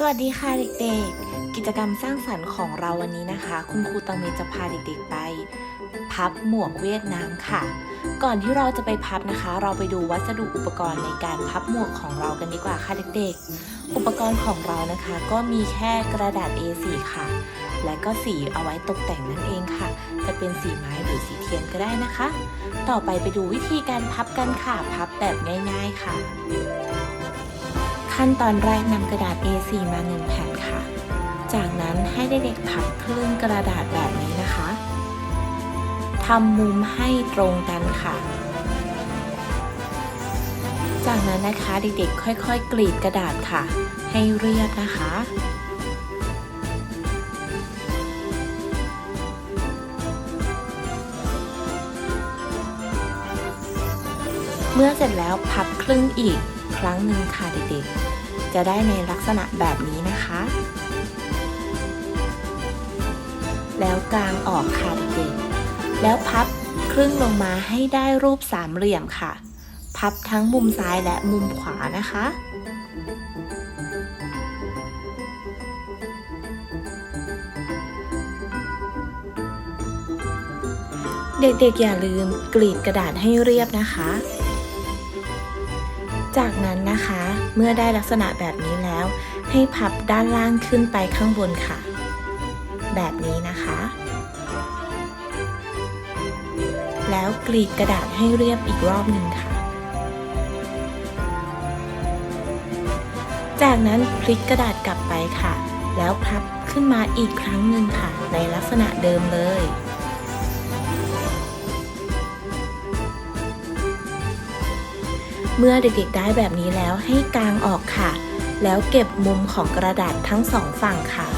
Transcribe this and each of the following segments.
สวัสดีค่ะเด็กๆ กิจกรรมสร้างสรรค์ของเราวันนี้นะคะ คุณครูตังเมจะพาเด็กๆไป พับหมวกเวียดนามค่ะ ก่อนที่เราจะไปพับนะคะ เราไปดูวัสดุอุปกรณ์ในการพับหมวกของเรากันดีกว่าค่ะเด็กๆ อุปกรณ์ของเรานะคะ ก็มีแค่กระดาษ A4 ค่ะ และก็สีเอาไว้ตกแต่งนั่นเองค่ะ จะเป็นสีไม้หรือสีเทียนก็ได้นะคะ ต่อไปไปดูวิธีการพับกันค่ะ พับแบบง่าย ๆค่ะ ขั้นตอนแรกนำกระดาษ A4 มาหนึ่งแผ่นค่ะ จากนั้นให้เด็กๆพับครึ่งกระดาษแบบนี้นะคะทำมุมให้ตรงกันค่ะ จากนั้นนะคะเด็กๆ ค่อยๆ กรีดกระดาษค่ะ ให้เรียบนะคะเมื่อเสร็จแล้วพับครึ่งอีกครั้งหนึ่งค่ะเด็กๆ จะได้ในลักษณะแบบนี้นะคะ แล้วกางออกค่ะเด็กๆแล้วพับครึ่งลงมาให้ได้รูปสามเหลี่ยมค่ะ พับทั้งมุมซ้ายและมุมขวานะคะเด็กๆ อย่าลืมกรีดกระดาษให้เรียบนะคะ จากนั้นนะคะ เมื่อได้ลักษณะแบบนี้แล้ว ให้พับด้านล่างขึ้นไปข้างบนค่ะ แบบนี้นะคะ แล้วกรีดกระดาษให้เรียบอีกรอบหนึ่งค่ะ จากนั้นพลิกกระดาษกลับไปค่ะ แล้วพับขึ้นมาอีกครั้งหนึ่งค่ะ ในลักษณะเดิมเลย เมื่อเด็กๆได้แบบนี้แล้วให้กางออกค่ะ แล้วเก็บมุมของกระดาษทั้งสองฝั่งค่ะ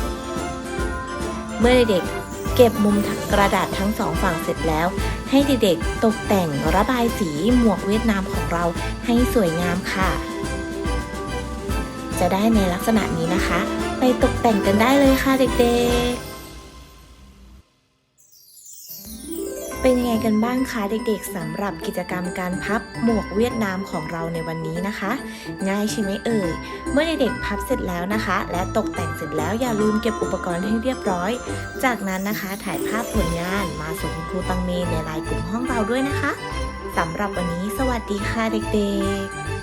เมื่อเด็กๆเก็บมุมกระดาษทั้งสองฝั่งเสร็จแล้ว ให้เด็กๆตกแต่งระบายสีหมวกเวียดนามของเราให้สวยงามค่ะ จะได้ในลักษณะนี้นะคะ ไปตกแต่งกันได้เลยค่ะเด็กๆ เป็นยังไงกันบ้างคะเด็กๆสำหรับกิจกรรมการพับหมวกเวียดนามของเราในวันนี้นะคะ ง่ายใช่ไหมเอ่ย เมื่อเด็กๆพับเสร็จแล้วนะคะ และตกแต่งเสร็จแล้วอย่าลืมเก็บอุปกรณ์ให้เรียบร้อย จากนั้นนะคะถ่ายภาพผลงานมาส่งครูตังเมในไลน์กลุ่มห้องเราด้วยนะคะสำหรับวันนี้สวัสดีค่ะเด็กๆ